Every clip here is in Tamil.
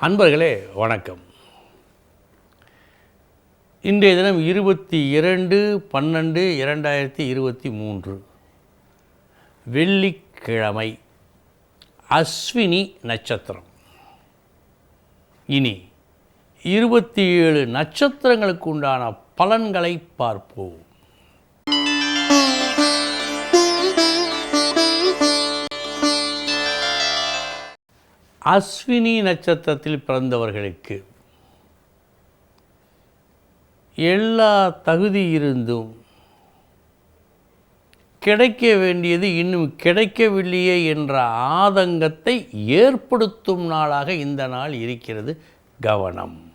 அன்பர்களே வணக்கம். இன்றைய தினம் இருபத்தி இரண்டு பன்னெண்டு இரண்டாயிரத்தி இருபத்தி மூன்று. வெள்ளிக்கிழமை அஸ்வினி நட்சத்திரம். இனி இருபத்தி ஏழு நட்சத்திரங்களுக்கு உண்டான பலன்களை பார்ப்போம். அஸ்வினி நட்சத்திரத்தில் பிறந்தவர்களுக்கு எல்லா தகுதி இருந்தும் கிடைக்க வேண்டியது இன்னும் கிடைக்கவில்லையே என்ற ஆதங்கத்தை ஏற்படுத்தும் நாளாக இந்த நாள் இருக்கிறது கவனம்.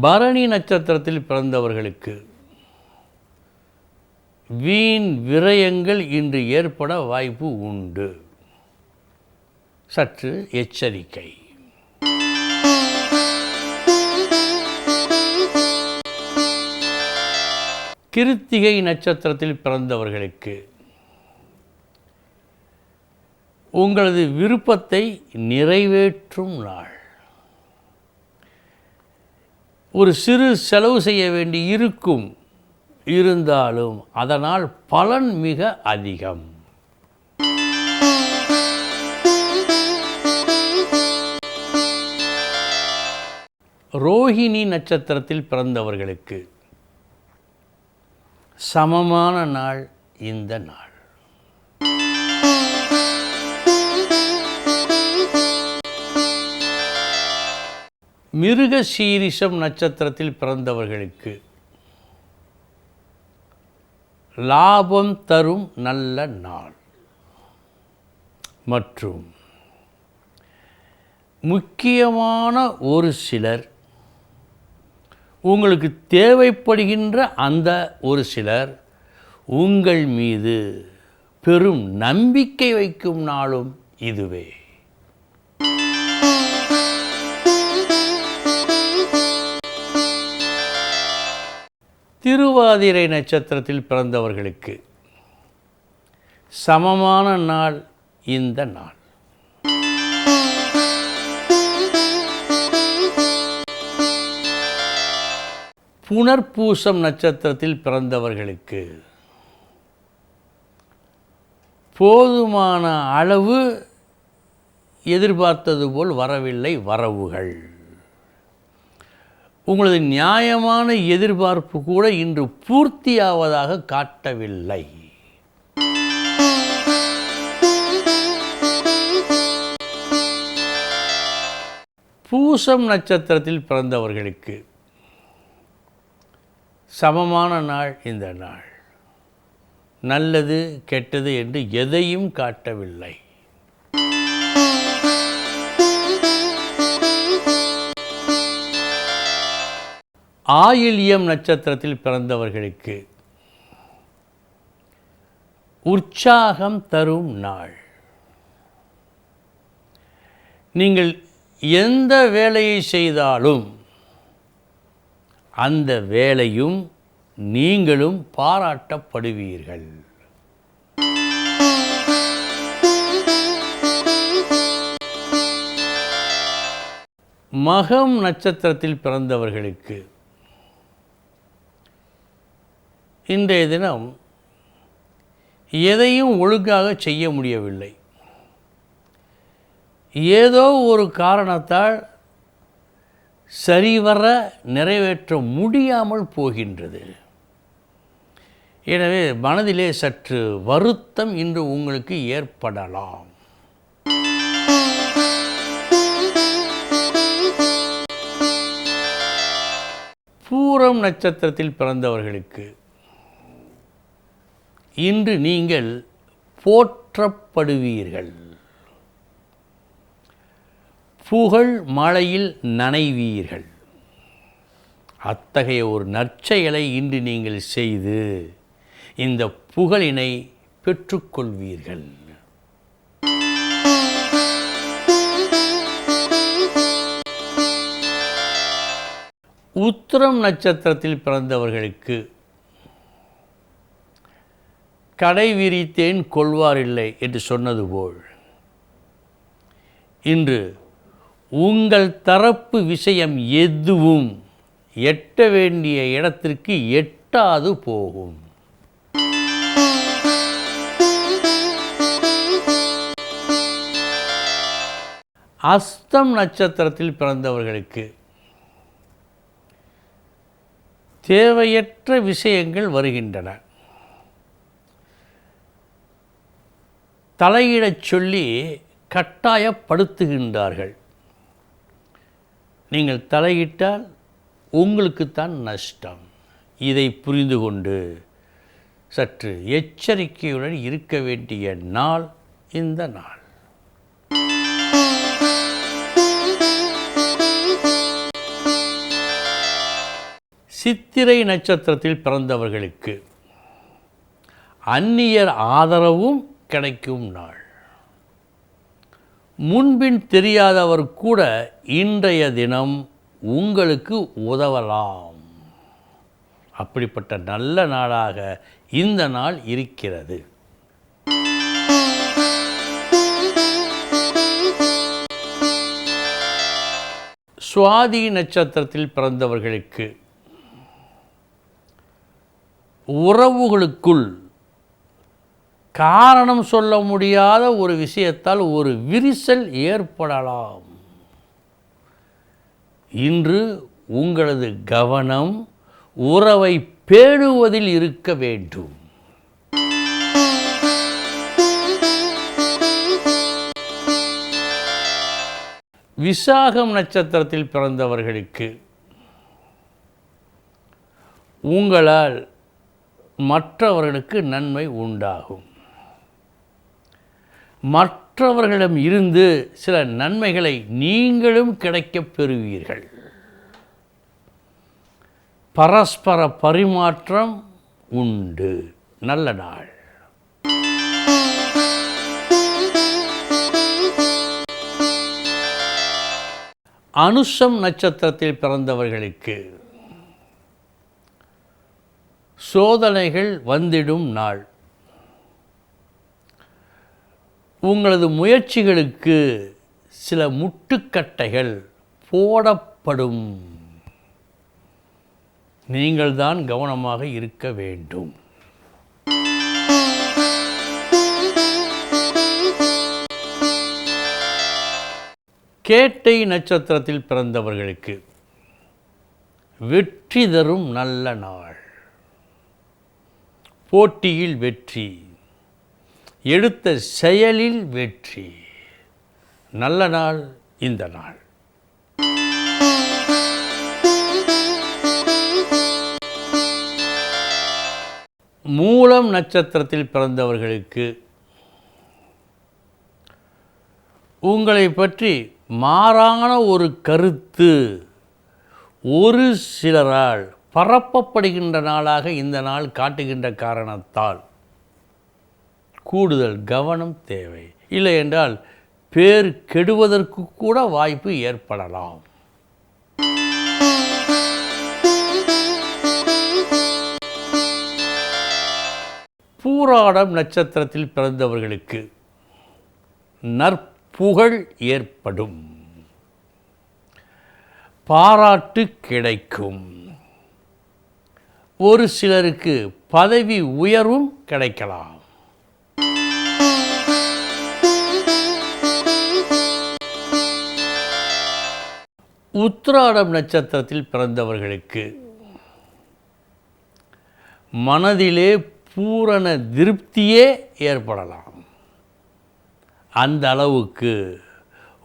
பரணி நட்சத்திரத்தில் பிறந்தவர்களுக்கு வீண் விரயங்கள் இன்று ஏற்பட வாய்ப்பு உண்டு. சற்று எச்சரிக்கை. கிருத்திகை நட்சத்திரத்தில் பிறந்தவர்களுக்கு உங்களது விருப்பத்தை நிறைவேற்றும் நாள். ஒரு சிறு செலவு செய்ய வேண்டி இருக்கும் இருந்தாலும் அதனால் பலன் மிக அதிகம். ரோஹிணி நட்சத்திரத்தில் பிறந்தவர்களுக்கு சமமான நாள் இந்த நாள். மிருக சீரிஷம் நட்சத்திரத்தில் பிறந்தவர்களுக்கு லாபம் தரும் நல்ல நாள். மற்றும் முக்கியமான ஒரு சிலர் உங்களுக்கு தேவைப்படுகின்ற அந்த ஒரு சிலர் உங்கள் மீது பெரும் நம்பிக்கை வைக்கும் நாளும் இதுவே. திருவாதிரை நட்சத்திரத்தில் பிறந்தவர்களுக்கு சமமான நாள் இந்த நாள். புனர்பூசம் நட்சத்திரத்தில் பிறந்தவர்களுக்கு போதுமான அளவு எதிர்பார்த்தது போல் வரவில்லை வரவுகள். உங்களது நியாயமான எதிர்பார்ப்பு கூட இன்று பூர்த்தியாவதாக காட்டவில்லை. பூசம் நட்சத்திரத்தில் பிறந்தவர்களுக்கு சமமான நாள் இந்த நாள். நல்லது கெட்டது என்று எதையும் காட்டவில்லை. ஆயில்யம் நட்சத்திரத்தில் பிறந்தவர்களுக்கு உற்சாகம் தரும் நாள். நீங்கள் எந்த வேலையை செய்தாலும் அந்த வேலையும் நீங்களும் பாராட்டப்படுவீர்கள். மகம் நட்சத்திரத்தில் பிறந்தவர்களுக்கு இன்றைய தினம் எதையும் ஒழுங்காக செய்ய முடியவில்லை. ஏதோ ஒரு காரணத்தால் சரிவர நிறைவேற்ற முடியாமல் போகின்றது. எனவே மனதிலே சற்று வருத்தம் இன்று உங்களுக்கு ஏற்படலாம். பூரம் நட்சத்திரத்தில் பிறந்தவர்களுக்கு இன்று நீங்கள் போற்றப்படுவீர்கள். புகழ் மழையில் நனைவீர்கள். அத்தகைய ஒரு நற்செயலை இன்று நீங்கள் செய்து இந்த புகழினை பெற்றுக்கொள்வீர்கள். உத்திரம் நட்சத்திரத்தில் பிறந்தவர்களுக்கு கடை விரித்தேன் கொள்வாரில்லை என்று சொன்னது போல். இன்று உங்கள் தரப்பு விஷயம் எதுவும் எட்ட வேண்டிய இடத்திற்கு எட்டாது போகும். அஸ்தம் நட்சத்திரத்தில் பிறந்தவர்களுக்கு தேவையற்ற விஷயங்கள் வருகின்றன. தலையிடச் சொல்லி கட்டாயப்படுத்துகின்றார்கள். நீங்கள் தலையிட்டால் உங்களுக்குத்தான் நஷ்டம். இதை புரிந்து கொண்டு சற்று எச்சரிக்கையுடன் இருக்க வேண்டிய நாள் இந்த நாள். சித்திரை நட்சத்திரத்தில் பிறந்தவர்களுக்கு அந்நியர் ஆதரவும் கிடைக்கும் நாள். முன்பின் தெரியாதவர் கூட இன்றைய தினம் உங்களுக்கு உதவலாம். அப்படிப்பட்ட நல்ல நாளாக இந்த நாள் இருக்கிறது. சுவாதி நட்சத்திரத்தில் பிறந்தவர்களுக்கு உறவுகளுக்குள் காரணம் சொல்ல முடியாத ஒரு விஷயத்தால் ஒரு விரிசல் ஏற்படலாம். இன்று உங்களது கவனம் உறவை பேணுவதில் இருக்க வேண்டும். விசாகம் நட்சத்திரத்தில் பிறந்தவர்களுக்கு உங்களால் மற்றவர்களுக்கு நன்மை உண்டாகும். மற்றவர்களிடம் இருந்து சில நன்மைகளை நீங்களும் கிடைக்கப் பெறுவீர்கள். பரஸ்பர பரிமாற்றம் உண்டு. நல்ல நாள். அனுஷம் நட்சத்திரத்தில் பிறந்தவர்களுக்கு சோதனைகள் வந்திடும் நாள். உங்களது முயற்சிகளுக்கு சில முட்டுக்கட்டைகள் போடப்படும். நீங்கள்தான் கவனமாக இருக்க வேண்டும். கேட்டை நட்சத்திரத்தில் பிறந்தவர்களுக்கு வெற்றி தரும் நல்ல நாள். போட்டியில் வெற்றி. எடுத்த செயலில் வெற்றி. நல்ல நாள் இந்த நாள். மூலம் நட்சத்திரத்தில் பிறந்தவர்களுக்கு உங்களை பற்றி மாறான ஒரு கருத்து ஒரு சிலரால் பரப்பப்படுகின்ற நாளாக இந்த நாள் காட்டுகின்ற காரணத்தால் கூடுதல் கவனம் தேவை. இல்லை என்றால் பேர் கெடுவதற்கு கூட வாய்ப்பு ஏற்படலாம். பூராடம் நட்சத்திரத்தில் பிறந்தவர்களுக்கு நற்புகழ் ஏற்படும். பாராட்டு கிடைக்கும். ஒரு சிலருக்கு பதவி உயர்வும் கிடைக்கலாம். உத்ராடம் நட்சத்திரத்தில் பிறந்தவர்களுக்கு மனதிலே பூரண திருப்தியே ஏற்படலாம். அந்த அளவுக்கு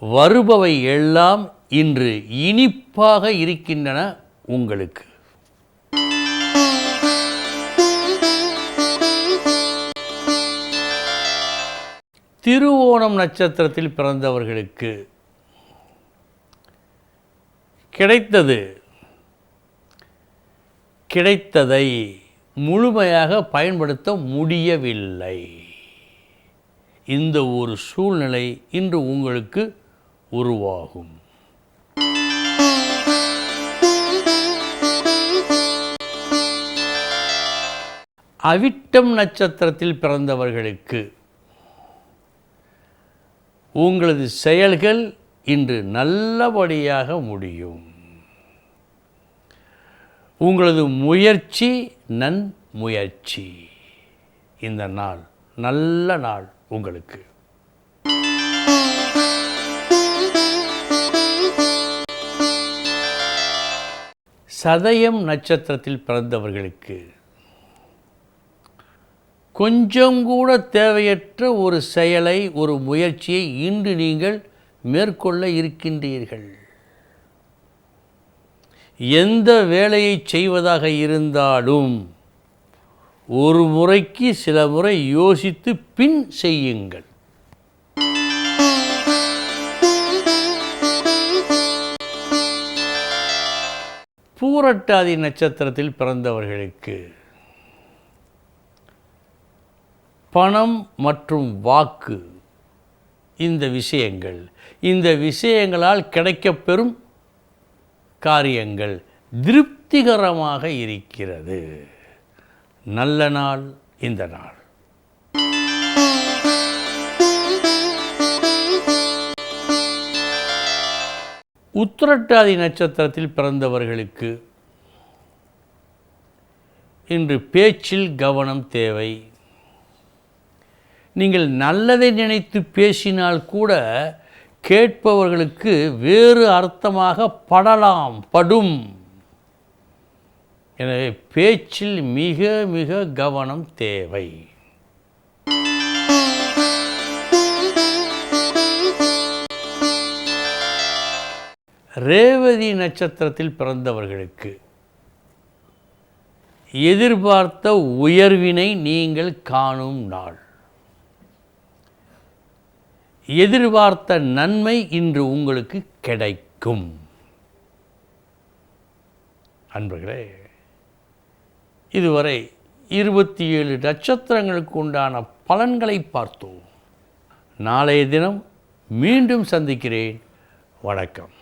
வருபவை எல்லாம் இன்று இனிப்பாக இருக்கின்றன உங்களுக்கு. திருவோணம் நட்சத்திரத்தில் பிறந்தவர்களுக்கு கிடைத்தது. கிடைத்ததை முழுமையாக பயன்படுத்த முடியவில்லை. இந்த ஒரு சூழ்நிலை இன்று உங்களுக்கு உருவாகும். அவிட்டம் நட்சத்திரத்தில் பிறந்தவர்களுக்கு உங்களது செயல்கள் இன்று நல்லபடியாக முடியும். உங்களது முயற்சி நன் முயற்சி இந்த நாள் நல்ல நாள் உங்களுக்கு. சதயம் நட்சத்திரத்தில் பிறந்தவர்களுக்கு கொஞ்சம் கூட தேவையற்ற ஒரு செயலை ஒரு முயற்சியை இன்று நீங்கள் மேற்கொள்ள இருக்கின்றீர்கள். எந்த வேலையை செய்வதாக இருந்தாலும் ஒரு முறைக்கு சில முறை யோசித்து பின் செய்யுங்கள். பூரட்டாதி நட்சத்திரத்தில் பிறந்தவர்களுக்கு பணம் மற்றும் வாக்கு இந்த விஷயங்கள். இந்த விஷயங்களால் கிடைக்கப்பெறும் காரியங்கள் திருப்திகரமாக இருக்கிறது. நல்ல நாள் இந்த நாள். உத்திரட்டாதி நட்சத்திரத்தில் பிறந்தவர்களுக்கு இன்று பேச்சில் கவனம் தேவை. நீங்கள் நல்லதை நினைத்து பேசினால் கூட கேட்பவர்களுக்கு வேறு அர்த்தமாக படலாம் படும். எனவே பேச்சில் மிக மிக கவனம் தேவை. ரேவதி நட்சத்திரத்தில் பிறந்தவர்களுக்கு எதிர்பார்த்த உயர்வினை நீங்கள் காணும் நாள். எதிர்பார்த்த நன்மை இன்று உங்களுக்கு கிடைக்கும். அன்பர்களே இதுவரை இருபத்தி ஏழு நட்சத்திரங்களுக்கு உண்டான பலன்களை பார்த்தோம். நாளைய தினம் மீண்டும் சந்திக்கிறேன். வணக்கம்.